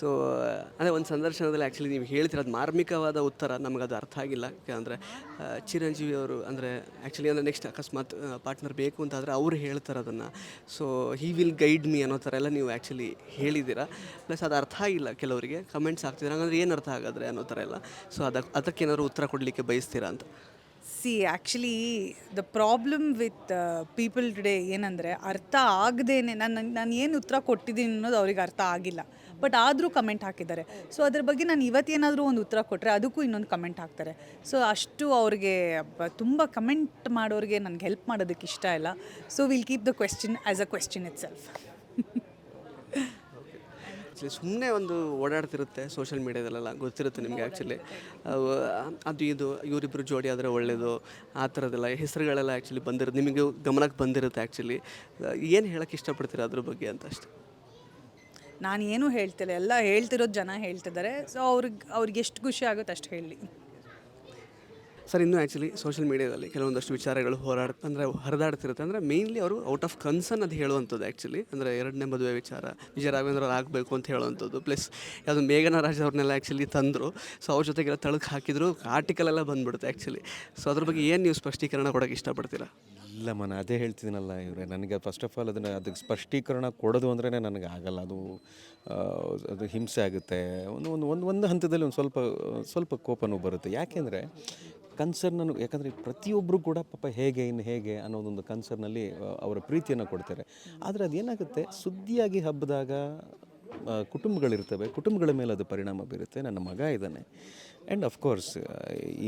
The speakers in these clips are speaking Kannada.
ಸೊ ಅದೇ ಒಂದು ಸಂದರ್ಶನದಲ್ಲಿ ಆ್ಯಕ್ಚುಲಿ ನೀವು ಹೇಳ್ತಿರೋದು ಮಾರ್ಮಿಕವಾದ ಉತ್ತರ ನಮಗದು ಅರ್ಥ ಆಗಿಲ್ಲ. ಯಾಕಂದರೆ ಚಿರಂಜೀವಿ ಅವರು ಅಂದರೆ ಆ್ಯಕ್ಚುಲಿ ಅಂದರೆ ನೆಕ್ಸ್ಟ್ ಅಕಸ್ಮಾತ್ ಪಾರ್ಟ್ನರ್ ಬೇಕು ಅಂತಾದರೆ ಅವರು ಹೇಳ್ತಾರೆ ಅದನ್ನು so he will guide me ಅನ್ನೋ ಥರ ಎಲ್ಲ ನೀವು ಆ್ಯಕ್ಚುಲಿ ಹೇಳಿದ್ದೀರಾ. ಪ್ಲಸ್ ಅದು ಅರ್ಥ ಆಗಿಲ್ಲ ಕೆಲವರಿಗೆ. ಕಮೆಂಟ್ಸ್ ಹಾಕ್ತಿದ್ರೆ ಹಂಗಂದ್ರೆ ಏನು ಅರ್ಥ ಆಗಾದ್ರೆ ಅನ್ನೋ ಥರ ಎಲ್ಲ. ಸೊ ಅದಕ್ಕೆ ಅದಕ್ಕೆ ಏನಾದ್ರು ಉತ್ತರ ಕೊಡಲಿಕ್ಕೆ ಬಯಸ್ತೀರಾ ಅಂತ. See actually the problem with people today ಏನಂದರೆ ಅರ್ಥ ಆಗದೇನೆ ನಾನು ನಾನು ಏನು ಉತ್ತರ ಕೊಟ್ಟಿದ್ದೀನಿ ಅನ್ನೋದು ಅವ್ರಿಗೆ ಅರ್ಥ ಆಗಿಲ್ಲ. ಬಟ್ ಆದರೂ ಕಮೆಂಟ್ ಹಾಕಿದ್ದಾರೆ. ಸೊ ಅದ್ರ ಬಗ್ಗೆ ನಾನು ಇವತ್ತೇನಾದರೂ ಒಂದು ಉತ್ತರ ಕೊಟ್ಟರೆ ಅದಕ್ಕೂ ಇನ್ನೊಂದು ಕಮೆಂಟ್ ಹಾಕ್ತಾರೆ. ಸೊ ಅಷ್ಟು ಅವ್ರಿಗೆ ತುಂಬ ಕಮೆಂಟ್ ಮಾಡೋರಿಗೆ ನನಗೆ ಹೆಲ್ಪ್ ಮಾಡೋದಕ್ಕೆ ಇಷ್ಟ ಇಲ್ಲ. So will keep the question as a question itself actually ಸುಮ್ಮನೆ ಒಂದು ಓಡಾಡ್ತಿರುತ್ತೆ ಸೋಷಿಯಲ್ ಮೀಡ್ಯಾದಲ್ಲೆಲ್ಲ ಗೊತ್ತಿರುತ್ತೆ ನಿಮಗೆ ಆ್ಯಕ್ಚುಲಿ ಅದು ಇದು ಇವರಿಬ್ಬರು ಜೋಡಿ ಆದರೆ ಒಳ್ಳೆಯದು ಆ ಥರದ್ದೆಲ್ಲ ಹೆಸರುಗಳೆಲ್ಲ ಆ್ಯಕ್ಚುಲಿ ಬಂದಿರುತ್ತೆ, ನಿಮಗೆ ಗಮನಕ್ಕೆ ಬಂದಿರುತ್ತೆ ಆ್ಯಕ್ಚುಲಿ ಏನು ಹೇಳೋಕ್ಕೆ ಇಷ್ಟಪಡ್ತೀರ ಅದ್ರ ಬಗ್ಗೆ ಅಂತ ಅಷ್ಟೆ. ನಾನು ಏನೂ ಹೇಳ್ತಿಲ್ಲ, ಎಲ್ಲ ಹೇಳ್ತಿರೋದು ಜನ ಹೇಳ್ತಿದ್ದಾರೆ. ಸೊ ಅವ್ರಿಗೆ ಅವ್ರಿಗೆ ಎಷ್ಟು ಖುಷಿ ಆಗುತ್ತೆ ಅಷ್ಟು ಹೇಳಿ. ಸರ್, ಇನ್ನೂ ಆ್ಯಕ್ಚುಲಿ ಸೋಷಿಯಲ್ ಮೀಡಿಯಾದಲ್ಲಿ ಕೆಲವೊಂದಷ್ಟು ವಿಚಾರಗಳು ಹೋರಾಡ ಅಂದರೆ ಹರಿದಾಡ್ತಿರುತ್ತೆ. ಅಂದರೆ ಮೇಯ್ನ್ಲಿ ಅವರು ಔಟ್ ಆಫ್ ಕನ್ಸರ್ನ್ ಅದು ಹೇಳುವಂಥದ್ದು ಆ್ಯಕ್ಚುಲಿ ಅಂದರೆ ಎರಡನೇ ಮದುವೆ ವಿಚಾರ, ವಿಜಯ ರಾಘವೇಂದ್ರ ಅವ್ರು ಆಗಬೇಕು ಅಂತ ಹೇಳುವಂಥದ್ದು. ಪ್ಲಸ್ ಯಾವುದು ಮೇಘನ ರಾಜ ಅವ್ರನ್ನೆಲ್ಲ ಆ್ಯಕ್ಚುಲಿ ತಂದರು. ಸೊ ಅವ್ರ ಜೊತೆಗೆಲ್ಲ ತಳಕ್ಕೆ ಹಾಕಿದ್ರು ಆರ್ಟಿಕಲ್ ಎಲ್ಲ ಬಂದ್ಬಿಡುತ್ತೆ ಆ್ಯಕ್ಚುಲಿ ಸೊ ಅದ್ರ ಬಗ್ಗೆ ಏನು ನೀವು ಸ್ಪಷ್ಟೀಕರಣ ಕೊಡೋಕೆ ಇಷ್ಟಪಡ್ತೀರಾ? ಇಲ್ಲ ಮನ, ಅದೇ ಹೇಳ್ತಿದ್ದೀನಲ್ಲ ಇವರೇ. ನನಗೆ ಫಸ್ಟ್ ಆಫ್ ಆಲ್ ಅದನ್ನು, ಅದಕ್ಕೆ ಸ್ಪಷ್ಟೀಕರಣ ಕೊಡೋದು ಅಂದ್ರೇ ನನಗೆ ಆಗಲ್ಲ. ಅದು ಅದು ಹಿಂಸೆ ಆಗುತ್ತೆ. ಒಂದು ಒಂದು ಒಂದು ಒಂದು ಹಂತದಲ್ಲಿ ಒಂದು ಸ್ವಲ್ಪ ಸ್ವಲ್ಪ ಕೋಪನೂ ಬರುತ್ತೆ. ಯಾಕೆಂದರೆ ಕನ್ಸರ್ನನ್ನು ಯಾಕಂದರೆ ಪ್ರತಿಯೊಬ್ಬರು ಕೂಡ ಪಾಪ ಹೇಗೆ, ಇನ್ನು ಹೇಗೆ ಅನ್ನೋದೊಂದು ಕನ್ಸರ್ನಲ್ಲಿ ಅವರ ಪ್ರೀತಿಯನ್ನು ಕೊಡ್ತಾರೆ. ಆದರೆ ಅದೇನಾಗುತ್ತೆ, ಸುದ್ದಿಯಾಗಿ ಹಬ್ಬದಾಗ ಕುಟುಂಬಗಳಿರ್ತವೆ, ಕುಟುಂಬಗಳ ಮೇಲೆ ಅದು ಪರಿಣಾಮ ಬೀರುತ್ತೆ. ನನ್ನ ಮಗ ಇದ್ದಾನೆ. ಆ್ಯಂಡ್ ಅಫ್ಕೋರ್ಸ್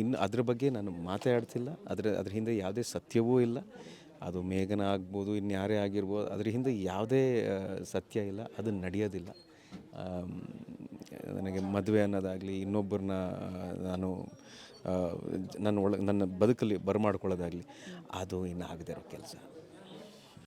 ಇನ್ನು ಅದ್ರ ಬಗ್ಗೆ ನಾನು ಮಾತಾಡ್ತಿಲ್ಲ. ಅದರ, ಅದ್ರ ಹಿಂದೆ ಯಾವುದೇ ಸತ್ಯವೂ ಇಲ್ಲ. ಅದು ಮೇಘನ ಆಗ್ಬೋದು ಇನ್ಯಾರೇ ಆಗಿರ್ಬೋದು, ಅದ್ರ ಹಿಂದೆ ಯಾವುದೇ ಸತ್ಯ ಇಲ್ಲ. ಅದು ನಡೆಯೋದಿಲ್ಲ. ನನಗೆ ಮದುವೆ ಅನ್ನೋದಾಗಲಿ, ಇನ್ನೊಬ್ಬರನ್ನ ನಾನು ನನ್ನ ಒಳ ನನ್ನ ಬದುಕಲ್ಲಿ ಬರಮಾಡ್ಕೊಳ್ಳೋದಾಗಲಿ ಅದು ಇನ್ನು ಆಗದೇ ಇರೋ ಕೆಲಸ.